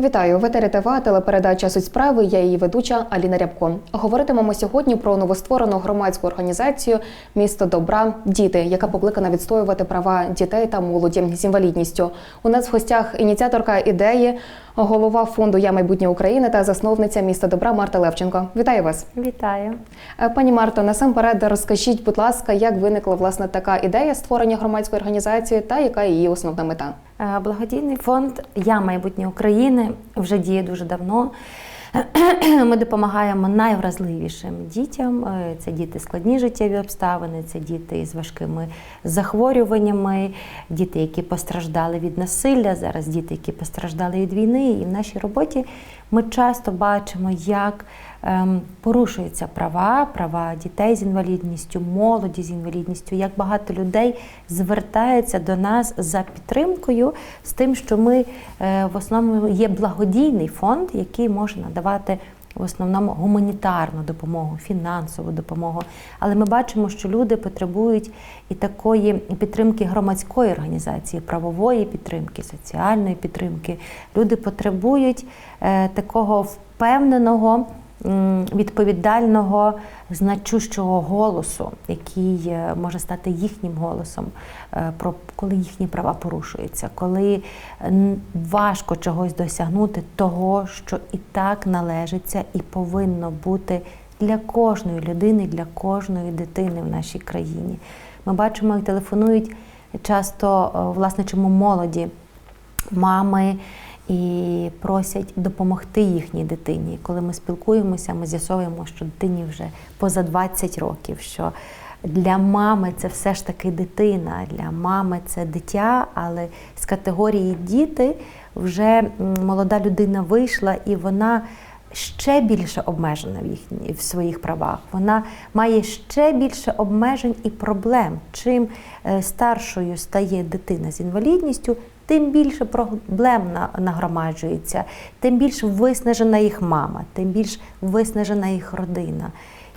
Вітаю в етері ТВ, телепередача Суть справи. Я її ведуча Аліна Рябко. Говоритимемо сьогодні про новостворену громадську організацію Місто добра діти, яка покликана відстоювати права дітей та молоді з інвалідністю. У нас в гостях ініціаторка ідеї, голова фонду Я майбутнє України та засновниця міста добра Марта Левченко. Вітаю вас, Вітаю. Е, пані Марто. Насамперед розкажіть, будь ласка, як виникла власне така ідея створення громадської організації та яка її основна мета? Е, Благодійний фонд Я майбутнє України вже діє дуже давно. Ми допомагаємо найвразливішим дітям. Е, Це діти складні життєві обставини, це діти з важкими захворюваннями, діти, які постраждали від насилля, зараз діти, які постраждали від війни. І в нашій роботі ми часто бачимо, як порушуються права, права дітей з інвалідністю, молоді з інвалідністю, як багато людей звертаються до нас за підтримкою з тим, що ми е, в основному є благодійний фонд, який може надавати. В основному гуманітарну допомогу, фінансову допомогу. Але ми бачимо, що люди потребують і такої підтримки громадської організації, правової підтримки, соціальної підтримки. Люди потребують е, такого впевненого, відповідального, значущого голосу, який е, може стати їхнім голосом, е, про коли їхні права порушуються, коли важко чогось досягнути того, що і так належиться і повинно бути для кожної людини, для кожної дитини в нашій країні. Ми бачимо, як телефонують часто, е, власне, чому молоді мами і просять допомогти їхній дитині. Коли ми спілкуємося, ми з'ясовуємо, що дитині вже поза 20 років. що для мами це все ж таки дитина, для мами це дитя, але з категорії діти вже молода людина вийшла і вона ще більше обмежена в їхні в своїх правах. Вона має ще більше обмежень і проблем. Чим е, старшою стає дитина з інвалідністю, тим більше проблем нагромаджується, тим більш виснажена їх мама, тим більш виснажена їх родина.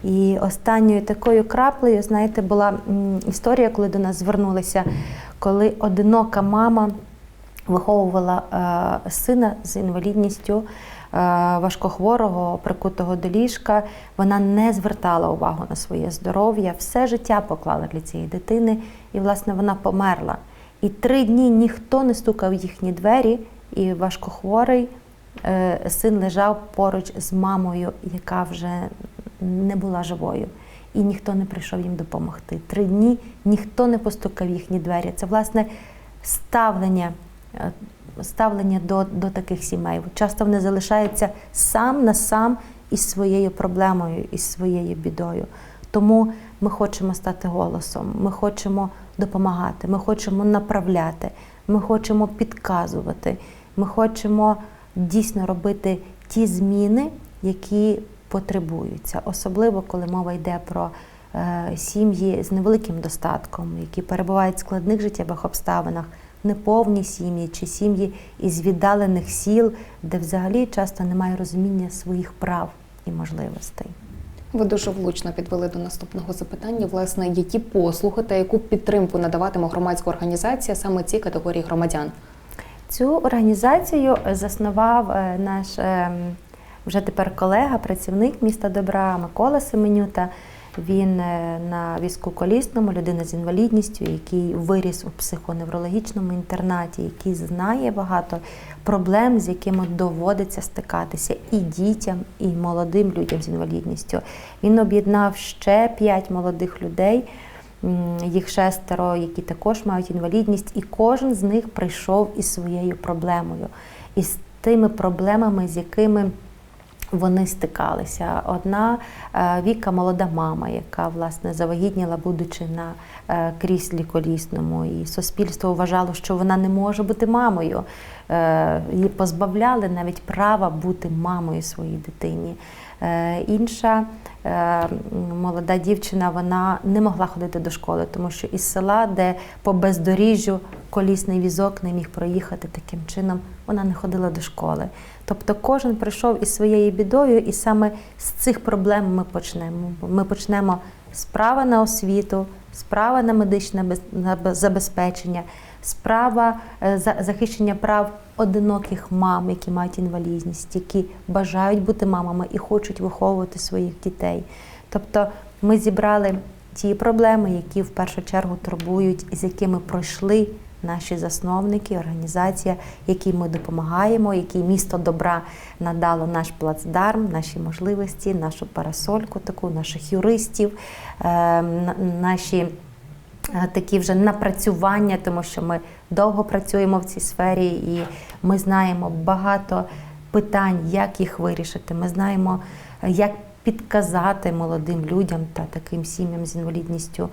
І останньою такою краплею, знаєте, була історія, коли до нас звернулися, коли одинока мама виховувала е, сина з інвалідністю е, важкохворого, прикутого до ліжка. Вона не звертала увагу на своє здоров'я, все життя поклала для цієї дитини, і, власне, вона померла. І три дні ніхто не стукав в їхні двері, і важкохворий е, син лежав поруч з мамою, яка вже не була живою. І ніхто не прийшов їм допомогти. Три дні ніхто не постукав в їхні двері. Це власне ставлення, е, ставлення до, до таких сімей. Часто вони залишаються сам на сам із своєю проблемою, із своєю бідою. Тому ми хочемо стати голосом, ми хочемо допомагати, ми хочемо направляти, ми хочемо підказувати, ми хочемо дійсно робити ті зміни, які потребуються, особливо коли мова йде про е, сім'ї з невеликим достатком, які перебувають в складних життєвих обставинах, неповні сім'ї чи сім'ї із віддалених сіл, де взагалі часто немає розуміння своїх прав і можливостей. Ви дуже влучно підвели до наступного запитання. Власне, які послуги та яку підтримку надаватиме громадська організація саме цій категорії громадян? Цю організацію заснував е, наш е, вже тепер колега, працівник міста добра Микола Семенюта. Він е, на візку колісному, людина з інвалідністю, який виріс у психоневрологічному інтернаті, який знає багато проблем, з якими доводиться стикатися і дітям, і молодим людям з інвалідністю. Він об'єднав ще п'ять молодих людей. Їх шестеро, які також мають інвалідність, і кожен з них прийшов із своєю проблемою, із тими проблемами, з якими вони стикалися. Одна е, Віка, молода мама, яка власне завагітніла, будучи на е, кріслі колісному, і суспільство вважало, що вона не може бути мамою. Е, Її позбавляли навіть права бути мамою своїй дитині. Е, Інша е, молода дівчина вона не могла ходити до школи, тому що із села, де по бездоріжжю колісний візок не міг проїхати таким чином, вона не ходила до школи. Тобто кожен прийшов із своєю бідою, і саме з цих проблем ми почнемо. Ми почнемо з права на освіту, з права на медичне без- забезпечення. Справа е, за захищення прав одиноких мам, які мають інвалідність, які бажають бути мамами і хочуть виховувати своїх дітей. Тобто ми зібрали ті проблеми, які в першу чергу турбують, і з якими пройшли наші засновники, організація, якій ми допомагаємо, якій місто добра надало наш плацдарм, наші можливості, нашу парасольку, таку наших юристів, е, на- наші такі вже напрацювання, тому що ми довго працюємо в цій сфері, і ми знаємо багато питань, як їх вирішити. Ми знаємо, е, як підказати молодим людям та таким сім'ям з інвалідністю,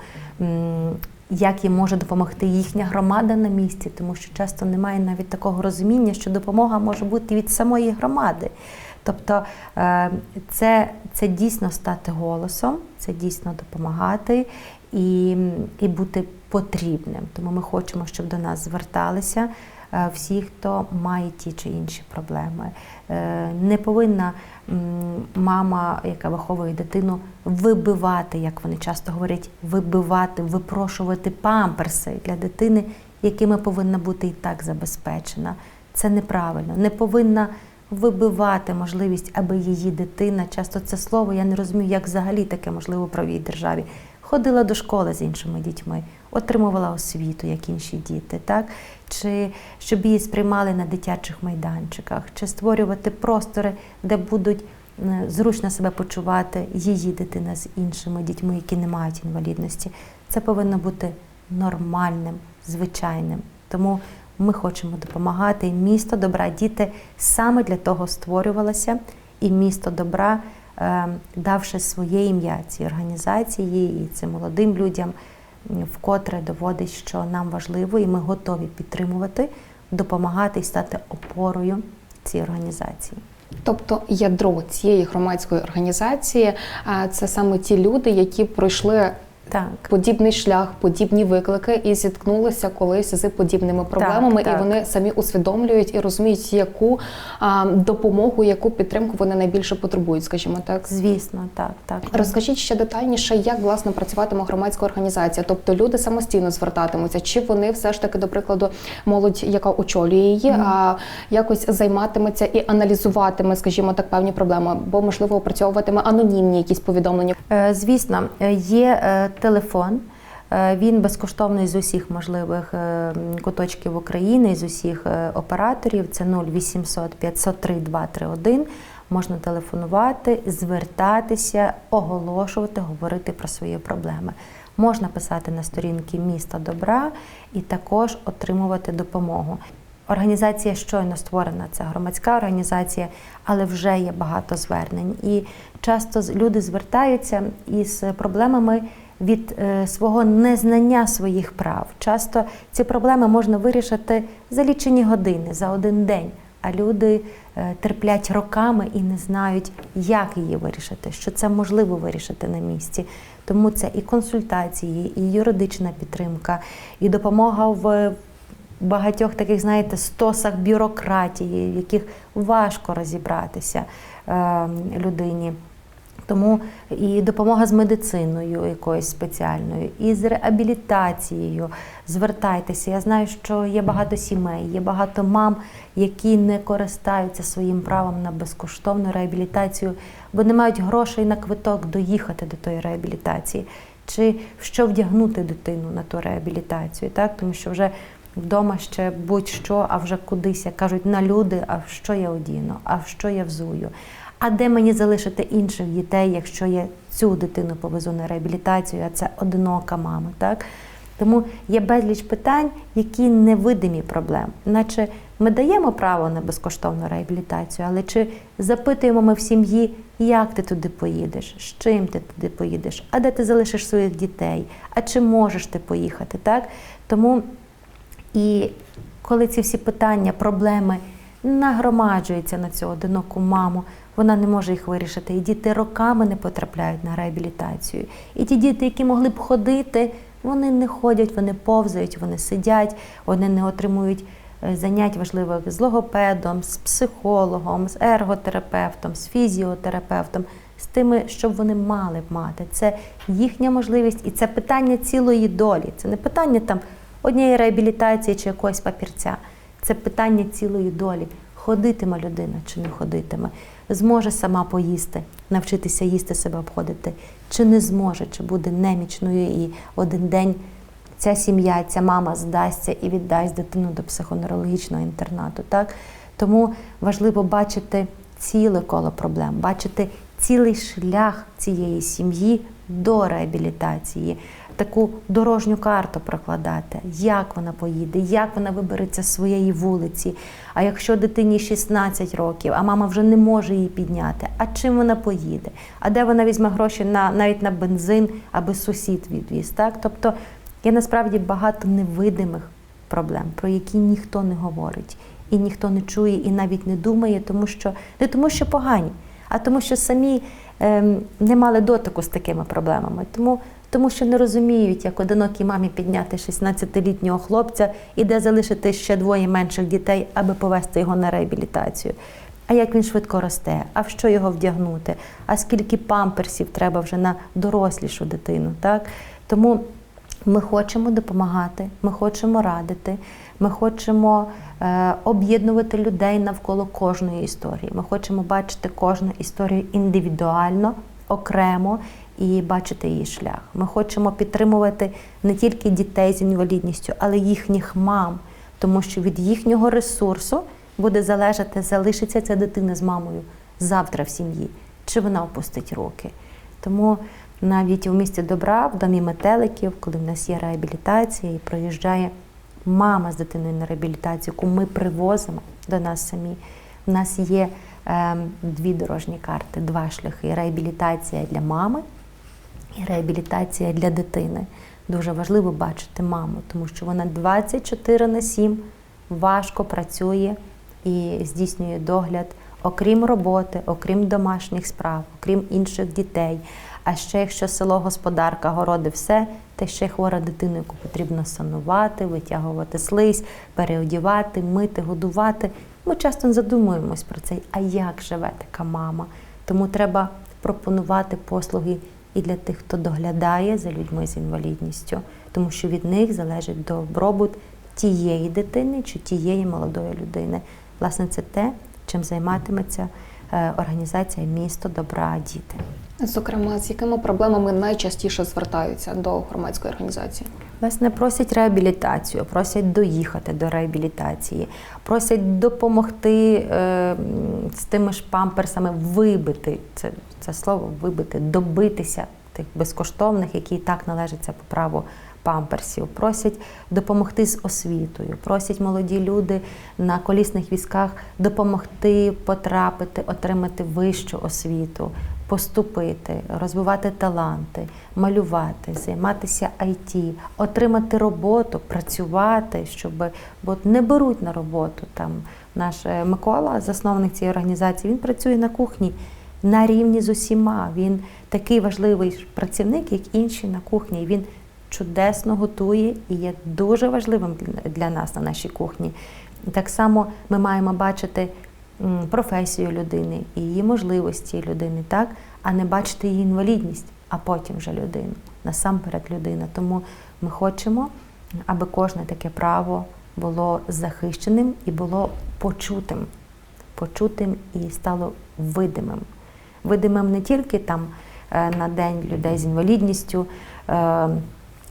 як їм може допомогти їхня громада на місці, тому що часто немає навіть такого розуміння, що допомога може бути від самої громади. Тобто е, це, це дійсно стати голосом, це дійсно допомагати і, і бути потрібним. Тому ми хочемо, щоб до нас зверталися е, всі, хто має ті чи інші проблеми. Е, Не повинна мама, яка виховує дитину, вибивати, як вони часто говорять, вибивати, випрошувати памперси для дитини, якими повинна бути і так забезпечена. Це неправильно. Не повинна вибивати можливість, аби її дитина, часто це слово, я не розумію, як взагалі таке можливо в правій державі. Ходила до школи з іншими дітьми, отримувала освіту, як інші діти, так? чи щоб її сприймали на дитячих майданчиках, чи створювати простори, де будуть е, зручно себе почувати її дитина з іншими дітьми, які не мають інвалідності. Це повинно бути нормальним, звичайним. Тому ми хочемо допомагати. Місто добра діти саме для того створювалося, і місто добра, давши своє ім'я цій організації і цим молодим людям, вкотре доводить, що нам важливо, і ми готові підтримувати, допомагати і стати опорою цій організації. Тобто ядро цієї громадської організації це саме ті люди, які пройшли Так. подібний шлях, подібні виклики і зіткнулися колись з подібними проблемами, так. і вони самі усвідомлюють і розуміють, яку а, допомогу, яку підтримку вони найбільше потребують, скажімо так. Звісно, так, так. Розкажіть ще детальніше, як власне працюватиме громадська організація, тобто люди самостійно звертатимуться, чи вони все ж таки, до прикладу, молодь, яка очолює її, а якось займатиметься і аналізуватиме, скажімо так, певні проблеми, бо можливо опрацьовуватиме анонімні якісь повідомлення. Е, Звісно, е, є е, телефон. е, Він безкоштовний з усіх можливих е, куточків України, з усіх е, операторів. Це 0800 503 231. Можна телефонувати, звертатися, оголошувати, говорити про свої проблеми. Можна писати на сторінки міста добра і також отримувати допомогу. Організація щойно створена, це громадська організація, але вже є багато звернень. І часто люди звертаються із проблемами від е, свого незнання своїх прав. Часто ці проблеми можна вирішити за лічені години, за один день. А люди е, терплять роками і не знають, як її вирішити, що це можливо вирішити на місці. Тому це і консультації, і юридична підтримка, і допомога в багатьох таких, знаєте, стосах бюрократії, в яких важко розібратися е, людині. Тому і допомога з медициною якоюсь спеціальною, і з реабілітацією. Звертайтеся. Я знаю, що є багато сімей, є багато мам, які не користаються своїм правом на безкоштовну реабілітацію, бо не мають грошей на квиток доїхати до тої реабілітації, чи що вдягнути дитину на ту реабілітацію, так тому що вже вдома ще будь-що, а вже кудись кажуть на люди, а в що я одіну, а в що я взую. А де мені залишити інших дітей, якщо я цю дитину повезу на реабілітацію, а це одинока мама, так? Тому є безліч питань, які невидимі проблем. Наче ми даємо право на безкоштовну реабілітацію, але чи запитуємо ми в сім'ї, як ти туди поїдеш, з чим ти туди поїдеш, а де ти залишиш своїх дітей, а чи можеш ти поїхати? Так? Тому і коли ці всі питання, проблеми нагромаджуються на цю одиноку маму, вона не може їх вирішити. І діти роками не потрапляють на реабілітацію. І ті діти, які могли б ходити, вони не ходять, вони повзають, вони сидять, вони не отримують е, занять важливих з логопедом, з психологом, з ерготерапевтом, з фізіотерапевтом, з тими, щоб вони мали б мати. Це їхня можливість, і це питання цілої долі. Це не питання там однієї реабілітації чи якогось папірця. Це питання цілої долі. Ходитиме людина чи не ходитиме, зможе сама поїсти, навчитися їсти себе обходити, чи не зможе, чи буде немічною і один день ця сім'я, ця мама здасться і віддасть дитину до психоневрологічного інтернату. Так? Тому важливо бачити ціле коло проблем, бачити цілий шлях цієї сім'ї до реабілітації, таку дорожню карту прокладати, як вона поїде, як вона вибереться з своєї вулиці. А якщо дитині 16 років, а мама вже не може її підняти, а чим вона поїде? А де вона візьме гроші на навіть на бензин, аби сусід відвіз? Так? Тобто є насправді багато невидимих проблем, про які ніхто не говорить, і ніхто не чує, і навіть не думає, тому що не тому, що погані, а тому, що самі ем, не мали дотику з такими проблемами. Тому, тому що не розуміють, як одинокій мамі підняти 16-літнього хлопця і де залишити ще двоє менших дітей, аби повести його на реабілітацію. А як він швидко росте, а в що його вдягнути, а скільки памперсів треба вже на дорослішу дитину. Так? Тому ми хочемо допомагати, ми хочемо радити, ми хочемо е, об'єднувати людей навколо кожної історії. Ми хочемо бачити кожну історію індивідуально, окремо і бачити її шлях. Ми хочемо підтримувати не тільки дітей з інвалідністю, але їхніх мам, тому що від їхнього ресурсу буде залежати, залишиться ця дитина з мамою завтра в сім'ї, чи вона опустить руки. Тому навіть у місті добра, в домі метеликів, коли в нас є реабілітація і проїжджає мама з дитиною на реабілітацію, яку ми привозимо до нас самі. У нас є е, дві дорожні карти, два шляхи: реабілітація для мами і реабілітація для дитини. Дуже важливо бачити маму, тому що вона 24 на 7 важко працює і здійснює догляд, окрім роботи, окрім домашніх справ, окрім інших дітей. А ще якщо село господарка, городи, все, те ще хвора дитина, яку потрібно санувати, витягувати слизь, переодівати, мити, годувати. Ми часто не задумуємось про це. А як живе така мама? Тому треба пропонувати послуги і для тих, хто доглядає за людьми з інвалідністю, тому що від них залежить добробут тієї дитини чи тієї молодої людини. Власне, це те, чим займатиметься е, організація Місто добра діти. Зокрема, з якими проблемами найчастіше звертаються до громадської організації? Власне, просять реабілітацію, просять доїхати до реабілітації, просять допомогти е, з тими ж памперсами вибити це, це слово вибити, добитися тих безкоштовних, які і так належаться по праву памперсів. Просять допомогти з освітою, просять молоді люди на колісних візках допомогти потрапити, отримати вищу освіту, поступити, розвивати таланти, малювати, займатися IT, отримати роботу, працювати, щоб бо не беруть на роботу там наш е, Микола, засновник цієї організації, він працює на кухні на рівні з усіма. Він такий важливий працівник, як інші на кухні. Він чудесно готує і є дуже важливим для- нас на нашій кухні. Так само ми маємо бачити професію людини і її можливості людини, так, а не бачити її інвалідність, а потім вже людину. Насамперед людина. Тому ми хочемо, аби кожне таке право було захищеним і було почутим, почутим і стало видимим. Видимим не тільки там е, на день людей з інвалідністю. е,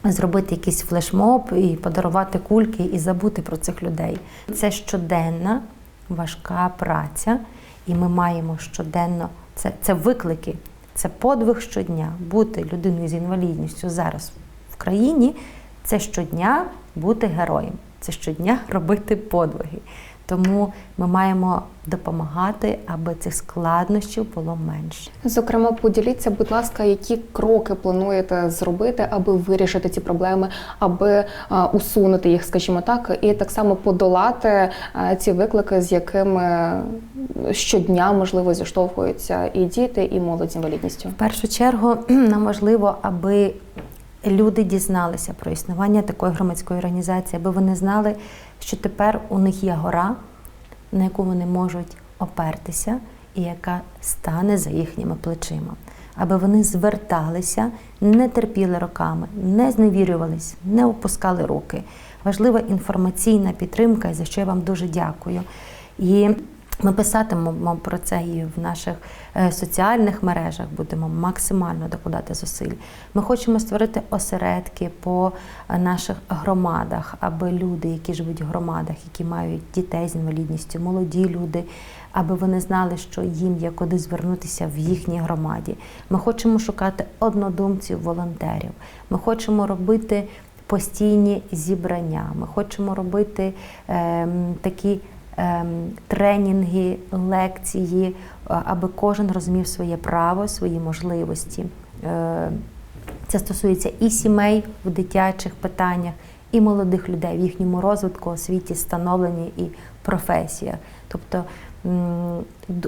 Зробити якийсь флешмоб і подарувати кульки і забути про цих людей. Це щоденна важка праця, і ми маємо щоденно це, це виклики, це подвиг щодня. Бути людиною з інвалідністю зараз в країні це щодня бути героєм, це щодня робити подвиги. Тому ми маємо допомагати, аби цих складнощів було менше. Зокрема, поділіться, будь ласка, які кроки плануєте зробити, аби вирішити ці проблеми, аби а, усунути їх, скажімо так, і так само подолати а, ці виклики, з якими щодня можливо зіштовхуються і діти, і молодь з інвалідністю. В першу чергу нам важливо, аби люди дізналися про існування такої громадської організації, аби вони знали, що тепер у них є гора, на яку вони можуть опертися, і яка стане за їхніми плечима. аби вони зверталися, не терпіли роками, не зневірювались, не опускали руки. Важлива інформаційна підтримка, за що я вам дуже дякую. І ми писатимемо про це і в наших е, соціальних мережах, будемо максимально докладати зусиль. Ми хочемо створити осередки по е, наших громадах, аби люди, які живуть в громадах, які мають дітей з інвалідністю, молоді люди, аби вони знали, що їм є куди звернутися в їхній громаді. Ми хочемо шукати однодумців, волонтерів. Ми хочемо робити постійні зібрання. Ми хочемо робити ем, такі тренінги, лекції, аби кожен розумів своє право, свої можливості. Е, Це стосується і сімей в дитячих питаннях, і молодих людей в їхньому розвитку, освіті, становленні і професіях. Тобто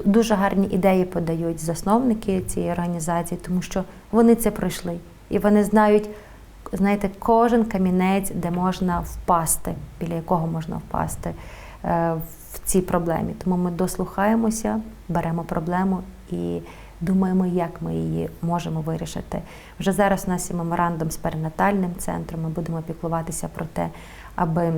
дуже гарні ідеї подають засновники цієї організації, тому що вони це пройшли і вони знають. Знаєте, кожен камінець, де можна впасти, біля якого можна впасти е, в цій проблемі. Тому ми дослухаємося, беремо проблему і думаємо, як ми її можемо вирішити. Вже зараз у нас є меморандум з перинатальним центром. Ми будемо піклуватися про те, аби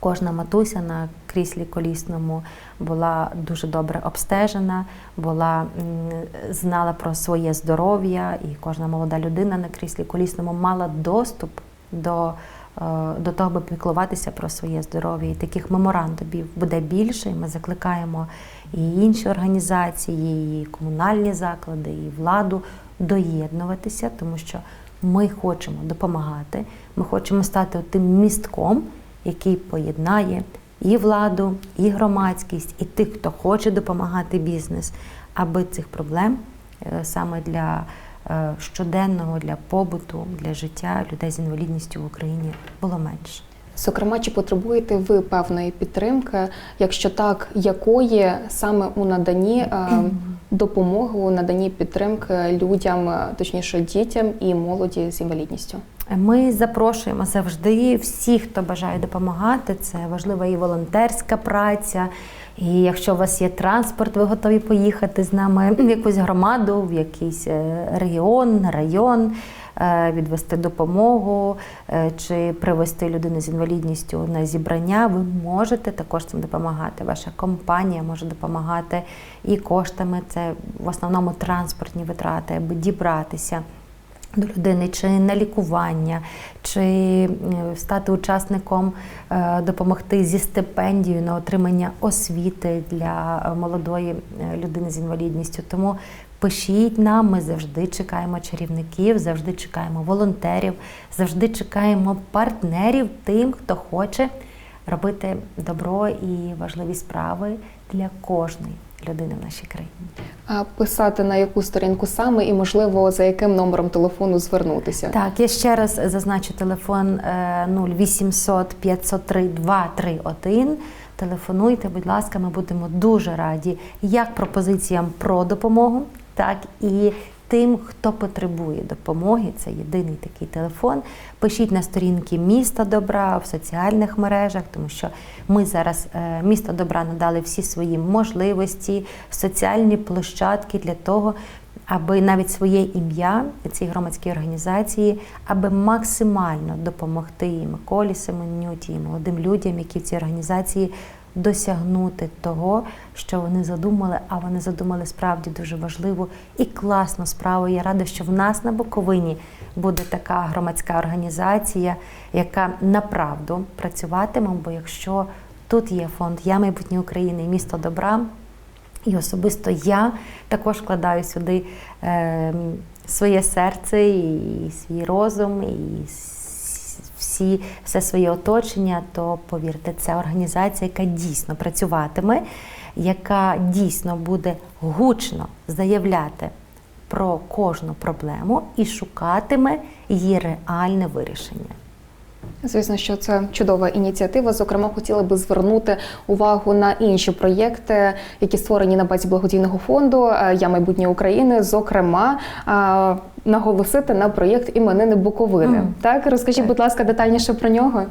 кожна матуся на кріслі колісному була дуже добре обстежена, була знала про своє здоров'я, і кожна молода людина на кріслі колісному мала доступ до, до того, аби піклуватися про своє здоров'я. І таких меморандумів буде більше. І ми закликаємо і інші організації, і комунальні заклади, і владу доєднуватися, тому що ми хочемо допомагати. Ми хочемо стати тим містком, який поєднає і владу, і громадськість, і тих, хто хоче допомагати бізнес, аби цих проблем е, саме для е, щоденного, для побуту, для життя людей з інвалідністю в Україні було менше. Зокрема, чи потребуєте ви певної підтримки? Якщо так, якої саме у наданні е, допомоги, у наданні підтримки людям, е, точніше дітям і молоді з інвалідністю? Ми запрошуємо завжди всіх, хто бажає допомагати. Це важлива і волонтерська праця. І якщо у вас є транспорт, ви готові поїхати з нами в якусь громаду, в якийсь е, регіон, район, е, відвести допомогу е, чи привезти людину з інвалідністю на зібрання, ви можете також цим допомагати. Ваша компанія може допомагати і коштами. Це в основному транспортні витрати, аби дібратися до людини, чи на лікування, чи е, стати учасником, е, допомогти зі стипендією на отримання освіти для е, молодої людини з інвалідністю. Тому пишіть нам, ми завжди чекаємо чарівників, завжди чекаємо волонтерів, завжди чекаємо партнерів тим, хто хоче робити добро і важливі справи для кожної людини в нашій країні. А писати на яку сторінку саме і, можливо, за яким номером телефону звернутися? Так, я ще раз зазначу телефон е, 0800 503 231. Телефонуйте, будь ласка, ми будемо дуже раді як пропозиціям про допомогу, так і тим, хто потребує допомоги. Це єдиний такий телефон. Пишіть на сторінки міста добра в соціальних мережах, тому що ми зараз е, місто добра надали всі свої можливості, соціальні площадки для того, аби навіть своє ім'я цій громадській організації, аби максимально допомогти і Миколі Семенюті, і молодим людям, які в цій організації досягнути того, що вони задумали, а вони задумали справді дуже важливу і класну справу. Я рада, що в нас на Буковині буде така громадська організація, яка направду працюватиме. Бо якщо тут є фонд Я майбутнє України і місто добра. І особисто я також вкладаю сюди е, своє серце і свій розум, і всі, все своє оточення, то повірте, це організація, яка дійсно працюватиме, яка дійсно буде гучно заявляти про кожну проблему і шукатиме її реальне вирішення. Звісно, що це чудова ініціатива. Зокрема, хотіла би звернути увагу на інші проєкти, які створені на базі благодійного фонду е, Я майбутнє України. Зокрема, е, наголосити на проєкт іменини Буковини. Мгм. Так, розкажіть, Так. будь ласка, детальніше про нього.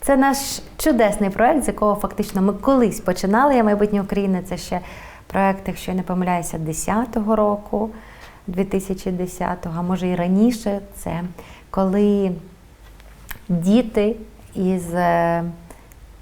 Це наш чудесний проект, з якого фактично ми колись починали. Я майбутнє України. Це ще проект, якщо я не помиляюся, 10-го року. 2010-го, а може і раніше, це коли діти із е,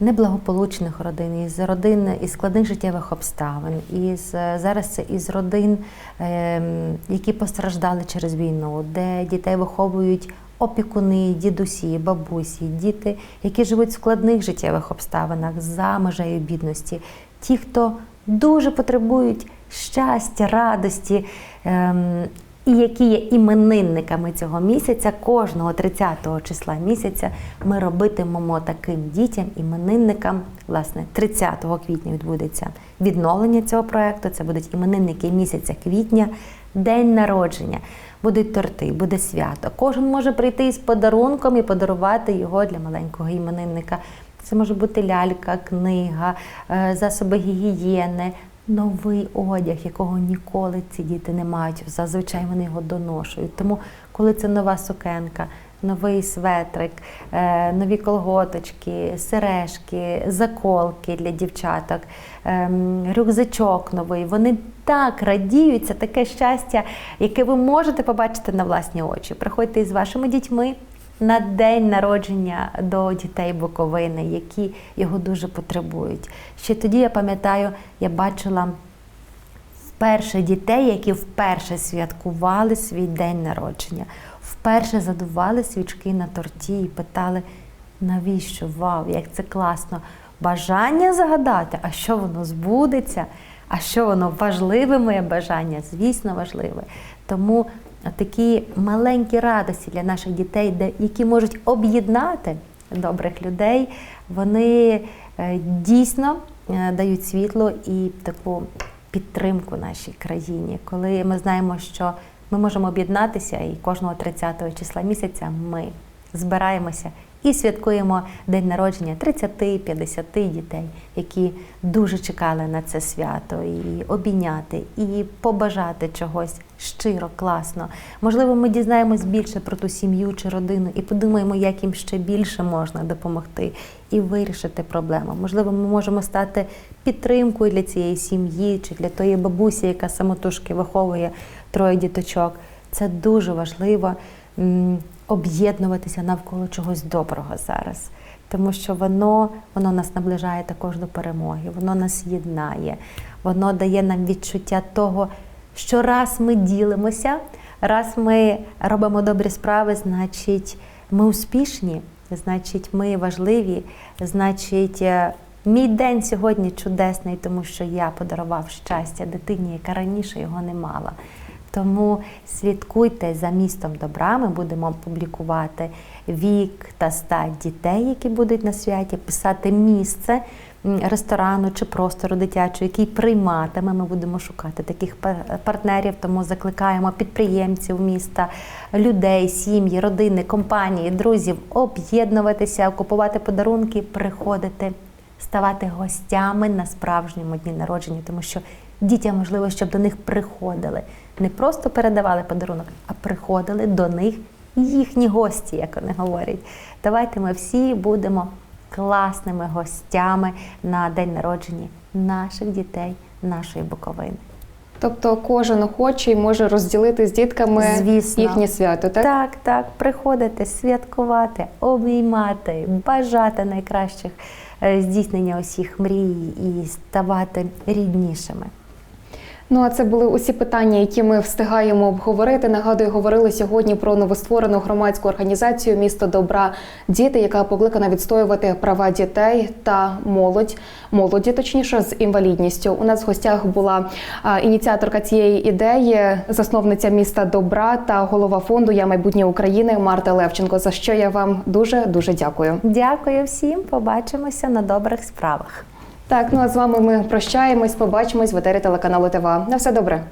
неблагополучних родин, із родин із складних життєвих обставин, із е, зараз це із родин, ем, які постраждали через війну, де дітей виховують опікуни, дідусі, бабусі, діти, які живуть в складних життєвих обставинах за межею бідності, ті, хто дуже потребують щастя, радості. ем, і які є іменинниками цього місяця, кожного 30 числа місяця ми робитимемо таким дітям, іменинникам. Власне, 30 квітня відбудеться відновлення цього проекту. Це будуть іменинники місяця квітня, день народження. Будуть торти, буде свято. Кожен може прийти із подарунком і подарувати його для маленького іменинника. Це може бути лялька, книга, е, засоби гігієни, новий одяг, якого ніколи ці діти не мають. Зазвичай вони його доношують. Тому, коли це нова сукенка, новий светрик, е, нові колготочки, сережки, заколки для дівчаток, ем, рюкзачок новий, вони так радіють, це таке щастя, яке ви можете побачити на власні очі. Приходьте із вашими дітьми. На день народження до дітей Буковини, які його дуже потребують. Ще тоді я пам'ятаю, я бачила вперше дітей, які вперше святкували свій день народження, вперше задували свічки на торті і питали, навіщо? Вау, як це класно! Бажання загадати, а що воно збудеться, а що воно важливе моє бажання, звісно, важливе. Тому такі маленькі радості для наших дітей, які можуть об'єднати добрих людей, вони е, дійсно е, дають світло і таку підтримку нашій країні, коли ми знаємо, що ми можемо об'єднатися, і кожного 30 числа місяця ми збираємося і святкуємо день народження 30-50 дітей, які дуже чекали на це свято, і обійняти, і побажати чогось щиро, класно. Можливо, ми дізнаємось більше про ту сім'ю чи родину і подумаємо, як їм ще більше можна допомогти і вирішити проблему. Можливо, ми можемо стати підтримкою для цієї сім'ї чи для тої бабусі, яка самотужки виховує троє діточок. Це дуже важливо об'єднуватися навколо чогось доброго зараз. Тому що воно, воно нас наближає також до перемоги, воно нас єднає, воно дає нам відчуття того, що раз ми ділимося, раз ми робимо добрі справи, значить, ми успішні, значить, ми важливі, значить, е, мій день сьогодні чудесний, тому що я подарував щастя дитині, яка раніше його не мала. Тому слідкуйте за містом добра. Ми будемо публікувати вік та стать дітей, які будуть на святі, писати місце ресторану чи простору дитячого, який прийматиме. Ми будемо шукати таких пар- партнерів. Тому закликаємо підприємців міста, людей, сім'ї, родини, компанії, друзів об'єднуватися, купувати подарунки, приходити ставати гостями на справжньому дні народження, тому що дітям важливо, щоб до них приходили. Не просто передавали подарунок, а приходили до них їхні гості, як вони говорять. Давайте ми всі будемо класними гостями на день народження наших дітей, нашої Буковини. Тобто кожен охочий може розділити з дітками Звісно. їхнє свято, так? Так, так, приходити, святкувати, обіймати, бажати найкращих е, здійснення усіх мрій і ставати ріднішими. Ну а це були усі питання, які ми встигаємо обговорити. Нагадую, говорили сьогодні про новостворену громадську організацію Місто добра діти, яка покликана відстоювати права дітей та молодь, молоді, точніше, з інвалідністю. У нас в гостях була ініціаторка цієї ідеї, засновниця міста добра та голова фонду Я майбутнє України Марта Левченко. За що я вам дуже дуже дякую. Дякую всім, побачимося на добрих справах. Так, ну а з вами ми прощаємось. Побачимось в етері телеканалу ТВА. На все добре.